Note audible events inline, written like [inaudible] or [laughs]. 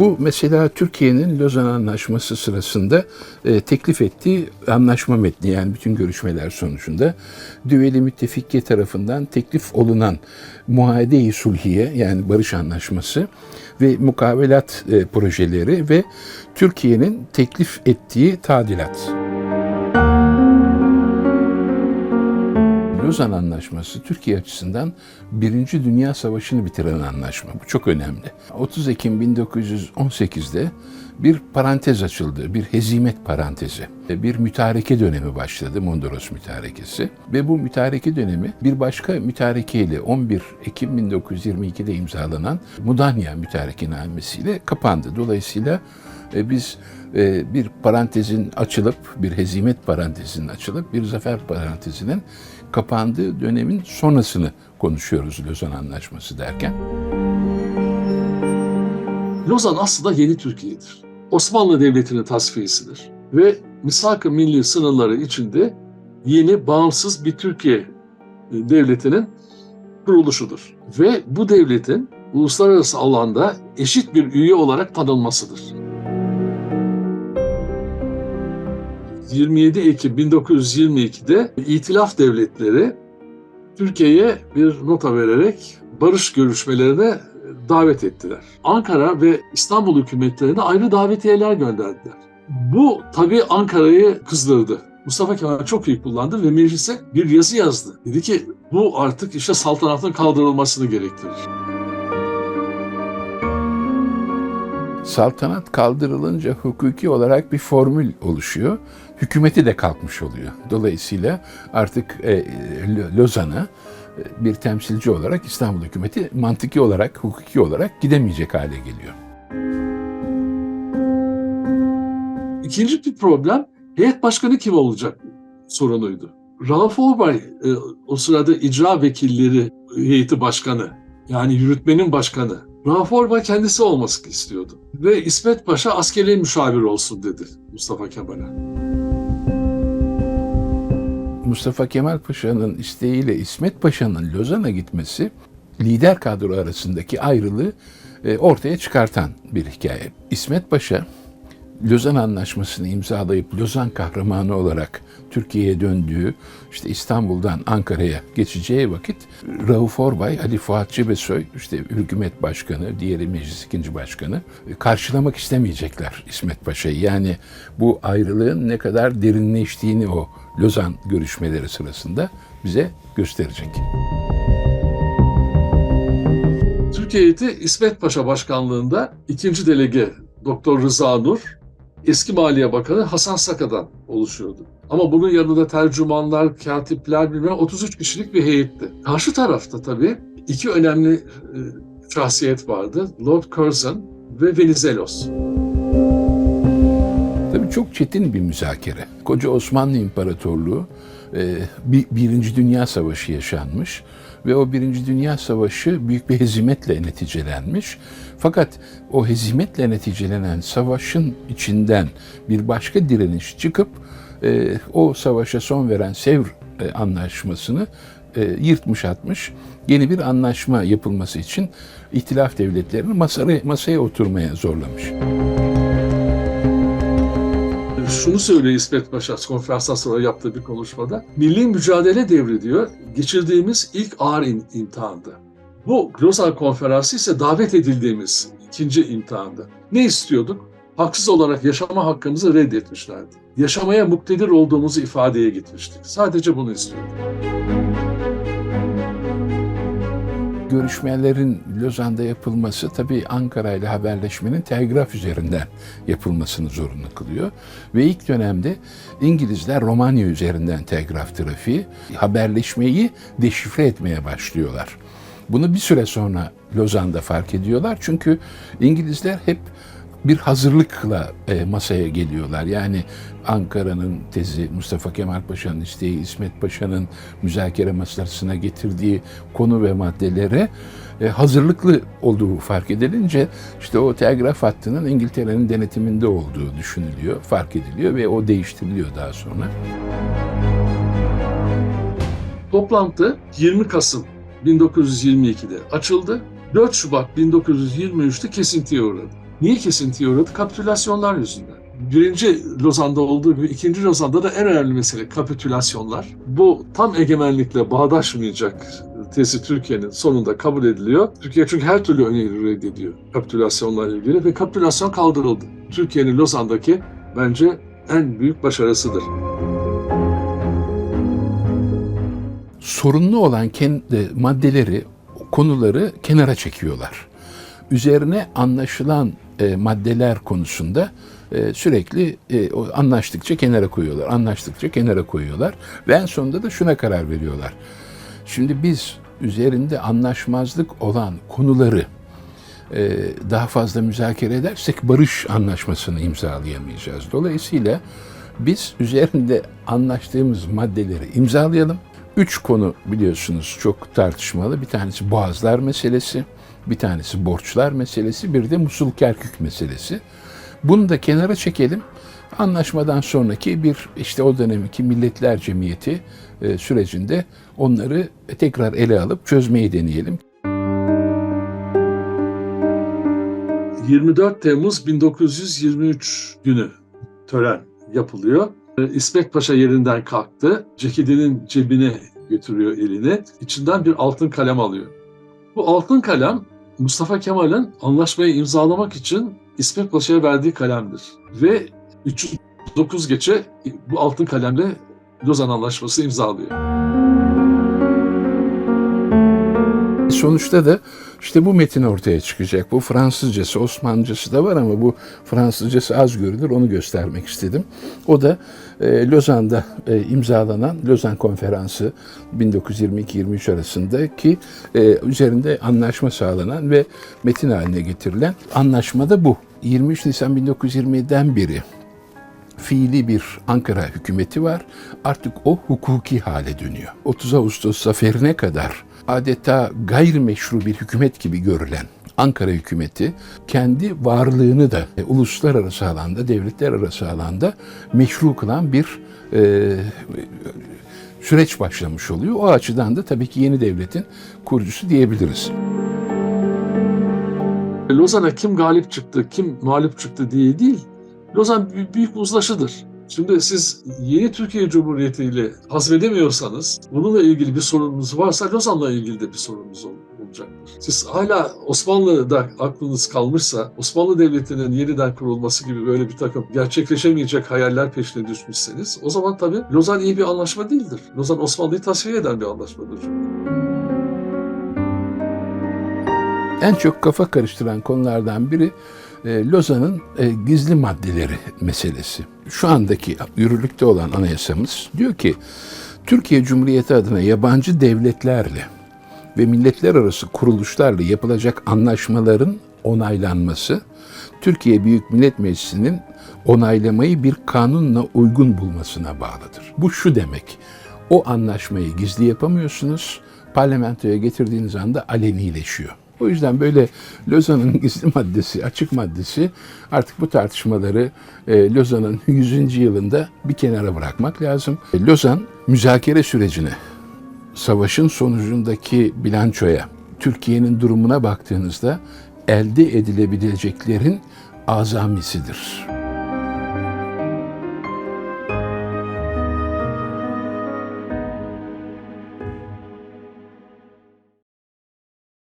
Bu mesela Türkiye'nin Lozan Anlaşması sırasında e, teklif ettiği anlaşma metni yani bütün görüşmeler sonucunda düveli müttefikiye tarafından teklif olunan muahede-i sulhiye yani barış anlaşması ve mukavelat e, projeleri ve Türkiye'nin teklif ettiği tadilat. Lozan Anlaşması Türkiye açısından Birinci Dünya Savaşı'nı bitiren anlaşma. Bu çok önemli. 30 Ekim 1918'de bir parantez açıldı, bir hezimet parantezi. Bir mütareke dönemi başladı, Mondros mütarekesi. Ve bu mütareke dönemi bir başka mütarekeyle 11 Ekim 1922'de imzalanan Mudanya mütarekenamesiyle kapandı. Dolayısıyla e, biz e, bir parantezin açılıp, bir hezimet parantezinin açılıp, bir zafer parantezinin kapandığı dönemin sonrasını konuşuyoruz Lozan Anlaşması derken. Lozan aslında yeni Türkiye'dir. Osmanlı Devleti'nin tasfiyesidir. Ve misak-ı milli sınırları içinde yeni bağımsız bir Türkiye e, devletinin kuruluşudur. Ve bu devletin uluslararası alanda eşit bir üye olarak tanınmasıdır. 27 Ekim 1922'de İtilaf Devletleri Türkiye'ye bir nota vererek barış görüşmelerine davet ettiler. Ankara ve İstanbul hükümetlerine ayrı davetiyeler gönderdiler. Bu tabii Ankara'yı kızdırdı. Mustafa Kemal çok iyi kullandı ve meclise bir yazı yazdı. Dedi ki bu artık işte saltanatın kaldırılmasını gerektirir. Saltanat kaldırılınca hukuki olarak bir formül oluşuyor. Hükümeti de kalkmış oluyor. Dolayısıyla artık e, Lozan'a e, bir temsilci olarak İstanbul hükümeti mantıki olarak, hukuki olarak gidemeyecek hale geliyor. İkinci bir problem heyet başkanı kim olacak sorunuydu. Rauf Orbay e, o sırada icra vekilleri heyeti başkanı yani yürütmenin başkanı. Rauf Orbay kendisi olması istiyordu. Ve İsmet Paşa askeri müşavir olsun dedi Mustafa Kemal'e. Mustafa Kemal Paşa'nın isteğiyle İsmet Paşa'nın Lozan'a gitmesi lider kadro arasındaki ayrılığı e, ortaya çıkartan bir hikaye. İsmet Paşa Lozan Anlaşması'nı imzalayıp Lozan kahramanı olarak Türkiye'ye döndüğü, işte İstanbul'dan Ankara'ya geçeceği vakit Rauf Orbay, Ali Fuat Cebesoy, işte hükümet başkanı, diğeri meclis ikinci başkanı e, karşılamak istemeyecekler İsmet Paşa'yı. Yani bu ayrılığın ne kadar derinleştiğini o Lozan görüşmeleri sırasında bize gösterecek. Türkiye heyeti İsmet Paşa başkanlığında ikinci delege Doktor Rıza Nur, eski Maliye Bakanı Hasan Saka'dan oluşuyordu. Ama bunun yanında tercümanlar, katipler bilmem 33 kişilik bir heyetti. Karşı tarafta tabii iki önemli e, şahsiyet vardı. Lord Curzon ve Venizelos. Tabii çok çetin bir müzakere. Koca Osmanlı İmparatorluğu e, bir, Birinci Dünya Savaşı yaşanmış ve o Birinci Dünya Savaşı büyük bir hezimetle neticelenmiş. Fakat o hezimetle neticelenen savaşın içinden bir başka direniş çıkıp e, o savaşa son veren Sevr e, anlaşmasını e, yırtmış atmış. Yeni bir anlaşma yapılması için ihtilaf devletlerini masaya, masaya oturmaya zorlamış. Şunu söylüyor İsmet Paşa konferanstan sonra yaptığı bir konuşmada. Milli mücadele devri diyor, geçirdiğimiz ilk ağır im- imtihandı. Bu Lozan Konferansı ise davet edildiğimiz ikinci imtihandı. Ne istiyorduk? Haksız olarak yaşama hakkımızı reddetmişlerdi. Yaşamaya muktedir olduğumuzu ifadeye gitmiştik. Sadece bunu istiyorduk. Görüşmelerin Lozan'da yapılması tabii Ankara ile haberleşmenin telgraf üzerinden yapılmasını zorunlu kılıyor. Ve ilk dönemde İngilizler Romanya üzerinden telgraf trafiği haberleşmeyi deşifre etmeye başlıyorlar. Bunu bir süre sonra Lozan'da fark ediyorlar. Çünkü İngilizler hep bir hazırlıkla e, masaya geliyorlar. Yani Ankara'nın tezi, Mustafa Kemal Paşa'nın isteği, İsmet Paşa'nın müzakere masasına getirdiği konu ve maddelere e, hazırlıklı olduğu fark edilince işte o telgraf hattının İngiltere'nin denetiminde olduğu düşünülüyor, fark ediliyor ve o değiştiriliyor daha sonra. Toplantı 20 Kasım 1922'de açıldı. 4 Şubat 1923'te kesintiye uğradı. Niye kesintiye uğradı? Kapitülasyonlar yüzünden. Birinci Lozan'da olduğu gibi ikinci Lozan'da da en önemli mesele kapitülasyonlar. Bu tam egemenlikle bağdaşmayacak tezi Türkiye'nin sonunda kabul ediliyor. Türkiye çünkü her türlü öneri reddediyor kapitülasyonlarla ilgili ve kapitülasyon kaldırıldı. Türkiye'nin Lozan'daki bence en büyük başarısıdır. sorunlu olan kendi maddeleri, konuları kenara çekiyorlar. Üzerine anlaşılan e, maddeler konusunda e, sürekli e, anlaştıkça kenara koyuyorlar, anlaştıkça kenara koyuyorlar ve en sonunda da şuna karar veriyorlar. Şimdi biz üzerinde anlaşmazlık olan konuları e, daha fazla müzakere edersek barış anlaşmasını imzalayamayacağız. Dolayısıyla biz üzerinde anlaştığımız maddeleri imzalayalım. Üç konu biliyorsunuz çok tartışmalı. Bir tanesi boğazlar meselesi, bir tanesi borçlar meselesi, bir de Musul Kerkük meselesi. Bunu da kenara çekelim. Anlaşmadan sonraki bir işte o dönemki Milletler Cemiyeti e, sürecinde onları tekrar ele alıp çözmeyi deneyelim. 24 Temmuz 1923 günü tören yapılıyor. Ee, İsmet Paşa yerinden kalktı. Ceketinin cebine götürüyor elini. İçinden bir altın kalem alıyor. Bu altın kalem Mustafa Kemal'in anlaşmayı imzalamak için İsmet Paşa'ya verdiği kalemdir. Ve 309 gece bu altın kalemle Lozan Anlaşması imzalıyor. Sonuçta da işte bu metin ortaya çıkacak. Bu Fransızcası, Osmanlıcası da var ama bu Fransızcası az görülür. Onu göstermek istedim. O da e, Lozan'da e, imzalanan Lozan Konferansı 1922-23 arasındaki e, üzerinde anlaşma sağlanan ve metin haline getirilen anlaşma da bu. 23 Nisan 1927'den beri fiili bir Ankara hükümeti var. Artık o hukuki hale dönüyor. 30 Ağustos zaferine kadar adeta gayrimeşru bir hükümet gibi görülen Ankara hükümeti kendi varlığını da e, uluslararası alanda, devletler arası alanda meşru kılan bir e, süreç başlamış oluyor. O açıdan da tabii ki yeni devletin kurucusu diyebiliriz. Lozan'a kim galip çıktı, kim mağlup çıktı diye değil, Lozan büyük uzlaşıdır. Şimdi siz yeni Türkiye Cumhuriyeti ile hazmedemiyorsanız, bununla ilgili bir sorununuz varsa Lozan'la ilgili de bir sorununuz ol- olacaktır. Siz hala Osmanlı'da aklınız kalmışsa, Osmanlı Devleti'nin yeniden kurulması gibi böyle bir takım gerçekleşemeyecek hayaller peşine düşmüşseniz, o zaman tabii Lozan iyi bir anlaşma değildir. Lozan Osmanlı'yı tasfiye eden bir anlaşmadır. En çok kafa karıştıran konulardan biri e, Lozan'ın e, gizli maddeleri meselesi. Şu andaki yürürlükte olan anayasamız diyor ki Türkiye Cumhuriyeti adına yabancı devletlerle ve milletler arası kuruluşlarla yapılacak anlaşmaların onaylanması Türkiye Büyük Millet Meclisi'nin onaylamayı bir kanunla uygun bulmasına bağlıdır. Bu şu demek. O anlaşmayı gizli yapamıyorsunuz. Parlamentoya getirdiğiniz anda alenileşiyor. O yüzden böyle Lozan'ın [laughs] gizli maddesi, açık maddesi artık bu tartışmaları e, Lozan'ın [laughs] 100. yılında bir kenara bırakmak lazım. E, Lozan müzakere sürecine, savaşın sonucundaki bilançoya, Türkiye'nin durumuna baktığınızda elde edilebileceklerin azamisidir.